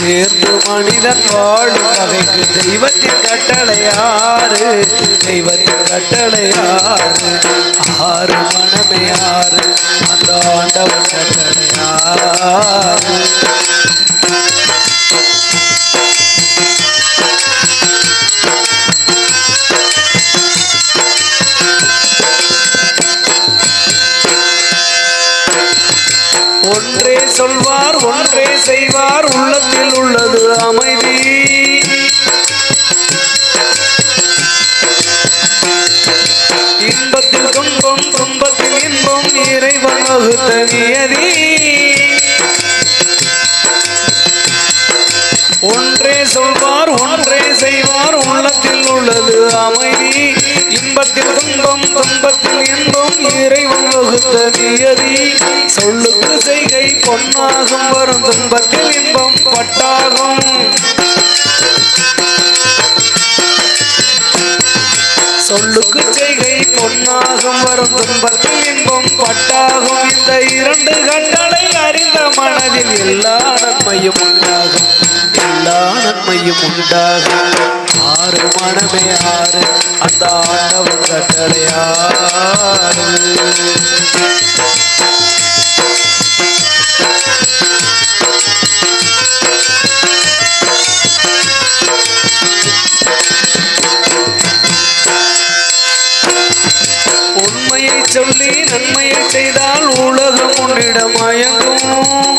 சேர்ந்து மனிதன் வாழும் வகைக்கு தெய்வத்தின் கட்டளையாறு. தெய்வத்தின் கட்டளையாறு. ஆறு ஆறு மனமே ஆறு. அந்த ஆண்டவன் கட்டளையாறு. ஒன்றே சொல்வார் ஒன்றே செய்வார். உள்ளத்தில் உள்ளது அமைதி. இன்பத்தில் துன்பம் துன்பத்தில் இன்பம் இறைவன் வகுத்த நியதி ஒன்றே சொல்வார் ஒன்றே செய்வார். உள்ளத்தில் உள்ளது அமைதி. இன்பத்தில் துன்பம் துன்பத்தில் இன்பம் இறைவன் வகுத்த நியதி சொல்லுக்கு செய்கை பொன்னாகும் வரும் துன்பத்தில் இன்பம் பட்டாகும். சொல்லுக்கு செய்கை பொன்னாகும் வரும் துன்பத்தில் இன்பம் பட்டாகும். இந்த இரண்டு கண்களை அறிந்த மனதில் எல்லா நன்மையும் உண்டாகும். எல்லா நன்மையும் உண்டாகும் ஆறு மனமே ஆறு அந்த ஆண்டவன் கட்டளையாறு உண்மையை சொல்லி நன்மையை செய்தால் உலகம் உன்னிடம் மயங்கும்.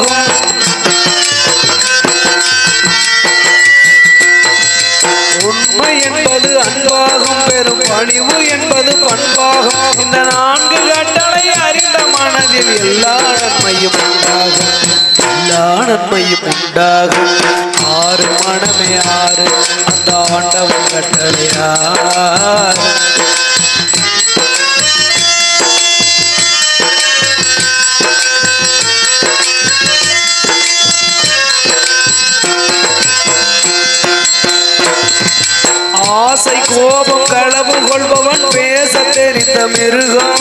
என்பது பண்பாகும். இந்த நான்கு கட்டளை அறிந்த மனதில் எல்லா நன்மையும் உண்டாகும். எல்லா நன்மையும் உண்டாகும். ஆறு மனமே ஆறு. அந்த ஆண்டவன் கட்டளையார். ஆசை கோபம் களவு கொள்பவன் பேச தெரிந்த மிருகம்.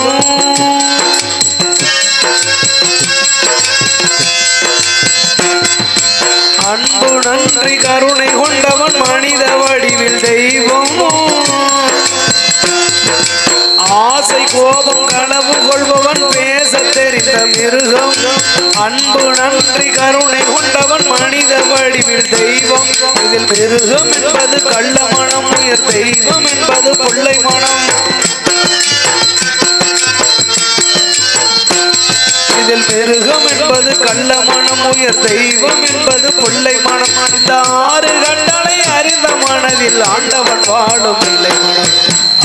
அன்பு நன்றி கருணை கொண்டவன் மனித வடிவில் தெய்வம். ஆசை கோபம் களவு கொள்பவன் பேச தெரிந்த மிருகம். அன்பு நன்றி கருணை கொண்டவன் மனித வடிவில் தெய்வம். இதில் மிருகம் என்பது கள்ள மனம் உயர் தெய்வம் என்பது கொள்ளை மனம். இதில் மிருகம் என்பது கள்ள மனம் உயர் தெய்வம் என்பது கொள்ளை மனம். இந்த ஆறு கட்டளை அறிந்த மனதில் ஆண்டவன் வாழும் இல்லை மனம்